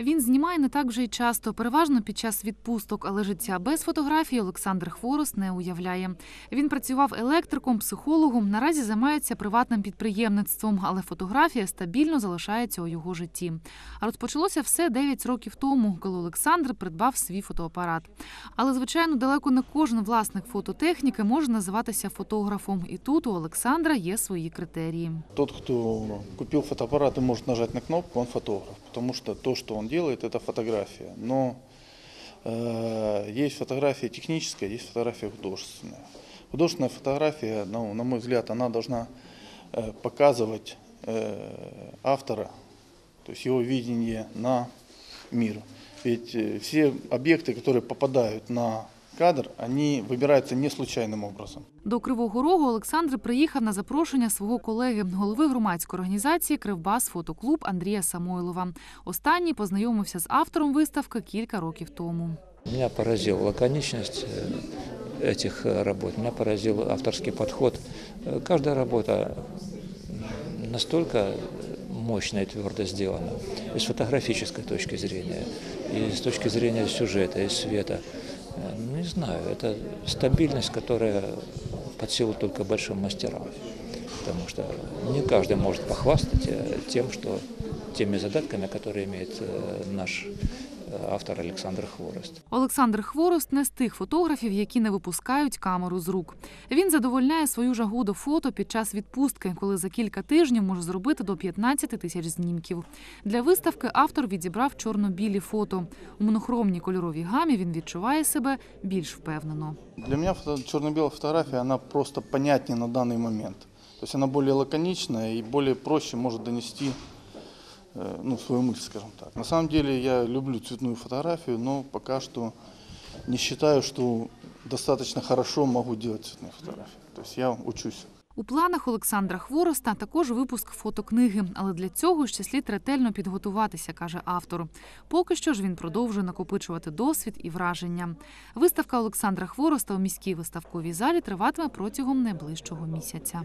Він знімає не так вже й часто, переважно під час відпусток, але життя без фотографії Олександр Хворост не уявляє. Він працював електриком, психологом. Наразі займається приватним підприємництвом, але фотографія стабільно залишається у його житті. А розпочалося все 9 років тому, коли Олександр придбав свій фотоапарат. Але, звичайно, далеко не кожен власник фототехніки може називатися фотографом. І тут у Олександра є свої критерії. Тот, кто купил фотоаппарат и может нажать на кнопку, он фотограф, потому что то, что он делает, это фотография. Но э, есть фотография техническая, есть фотография художественная. Художественная фотография, ну, на мой взгляд, она должна э, показывать э, автора, то есть его видение на мир. Ведь э, все объекты, которые попадают на кадр, они выбираются не случайным образом. До Кривого Рогу Олександр приїхав на запрошення свого колеги, голови громадської організації Кривбас Фотоклуб Андрія Самойлова. Останній познайомився з автором виставки кілька років тому. Меня поразила лаконичность э, этих э, работ, меня поразил авторский подход. Э, Каждая работа настолько мощно и твердо сделана, и с фотографической точки зрения, и с точки зрения сюжета, и света. Э, ну, Не знаю, это стабильность, которая под силу только большим мастерам. Потому что не каждый может похвастать э, тем, что теми задатками, которые имеет э, наш э, автор Александр Хворост. Олександр Хворост не з тих фотографів, які не випускають камеру з рук. Він задовольняє свою жагу до фото під час відпустки, коли за кілька тижнів може зробити до 15 тисяч знімків. Для виставки автор відібрав чорно-білі фото. У монохромній кольоровій гамі він відчуває себе більш впевнено. Для меня фото- черно-белая фотография, она просто понятнее на данный момент. То есть она более лаконичная и более проще может донести ну, свою мысль, скажем так. На самом деле я люблю цветную фотографию, но пока что не считаю, что достаточно хорошо могу делать цветные фотографии. То есть я учусь. У планах Олександра Хвороста також випуск фотокниги, але для цього ще слід ретельно підготуватися, каже автор. Поки що ж він продовжує накопичувати досвід і враження. Виставка Олександра Хвороста у міській виставковій залі триватиме протягом найближчого місяця.